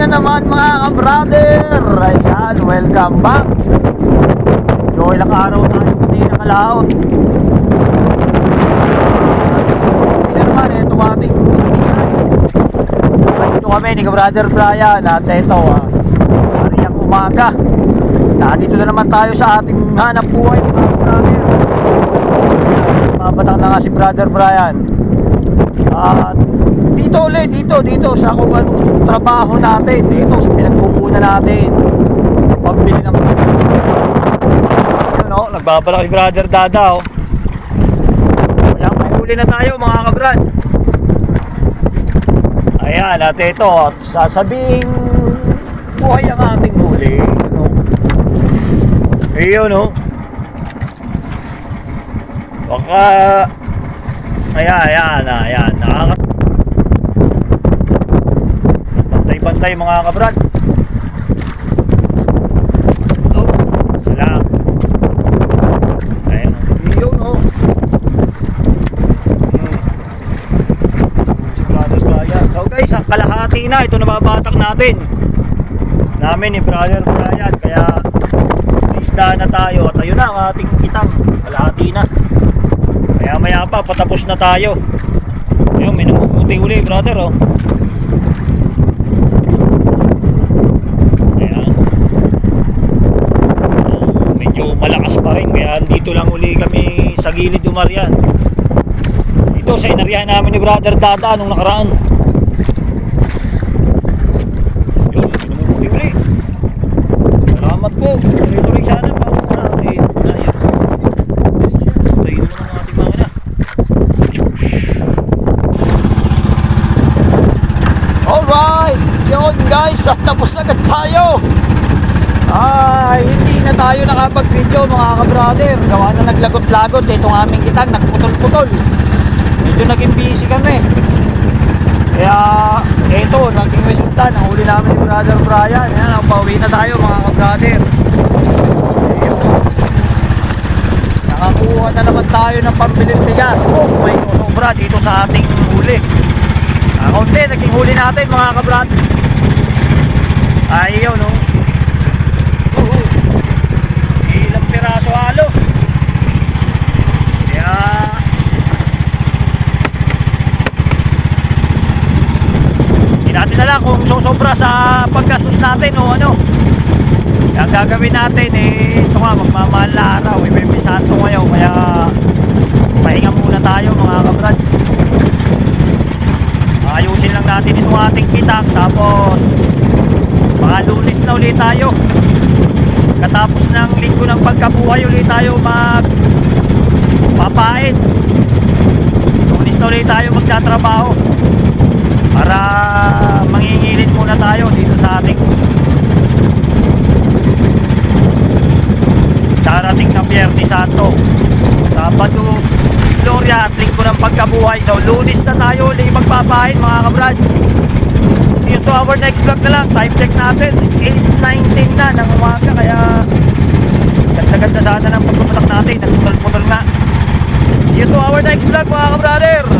na naman mga ka-brother! Ayan, welcome back! So, ilang araw tayo hindi nakalaot. Hindi na naman, ito ating Dito kami ni ka-brother Brian at ito, ah, Mariang umaga. Nandito na naman tayo sa ating hanap buhay mga ka-brother. Mabatak na nga si brother Brian. At dito ulit, dito, dito sa kung anong trabaho natin. Dito sa pinagkukunan natin. Pambili ng Yan o, nagbabalak si brother Dada o. Kaya may huli na tayo mga kabrad. Ayan, at ito, at sasabihin buhay ang ating huli. Ano? Ayun o. Baka Ayan, ayan, ayan. Nakaka... Bantay-bantay mga kabrad. Oh, salam. Ayan. Yun, oh. Hmm. Brian. So guys, ang kalahati na. Ito nababatak natin. Namin ni Brother Brian. Kaya, isda na tayo. At ayun na ang ating kitang. Kalahati na. Kaya maya pa, patapos na tayo. Ayun, may namumuti uli, brother, oh. Ayan. Oh, medyo malakas pa rin, kaya dito lang uli kami sa gilid umarian. Dito sa inarihan namin ni brother Dada nung nakaraan. Yun, may namumuti uli. Salamat po. Tuloy-tuloy sana pa. Ayan. Ayan. Tayo naman ang ating mga na. Alright! Yun guys, at tapos agad tayo! Ay, hindi na tayo nakapag-video mga ka-brother. Gawa na naglagot-lagot. Itong aming kitang nagputol-putol. Medyo naging busy kami. Kaya, eto, naging resulta. Nahuli namin ni Brother Brian. Yan, pauwi na tayo mga ka-brother. Nakakuha na naman tayo ng pambiling bigas. Oh, may susobra dito sa ating huli. Ah, konti, naging huli natin mga kabrad. Ay, yun, no? Oo. Ilang piraso halos. Kaya... Hindi natin na lang kung susobra sa paggastos natin o ano. Kaya ang gagawin natin eh, ito nga, magmamahal na araw. Eh, may may santo ngayon, kaya pahinga muna tayo mga kabrad. Ayusin lang natin itong ating kitak, tapos mga lunes na ulit tayo. Katapos ng linggo ng pagkabuhay ulit tayo mag papain. Lunes na ulit tayo magtatrabaho para mangingilin muna tayo dito sa ating darating na Biyernes Santo. Sabado, Gloria at linggo ng pagkabuhay. So, lunis na tayo ulit magpapahin mga kabrad. To our next vlog na lang. Time check natin. 8.19 na ng umaga. Kaya, ganda-ganda sana ng pagpuputak natin. Nagputol-putol nga. See you our next vlog mga kabrader.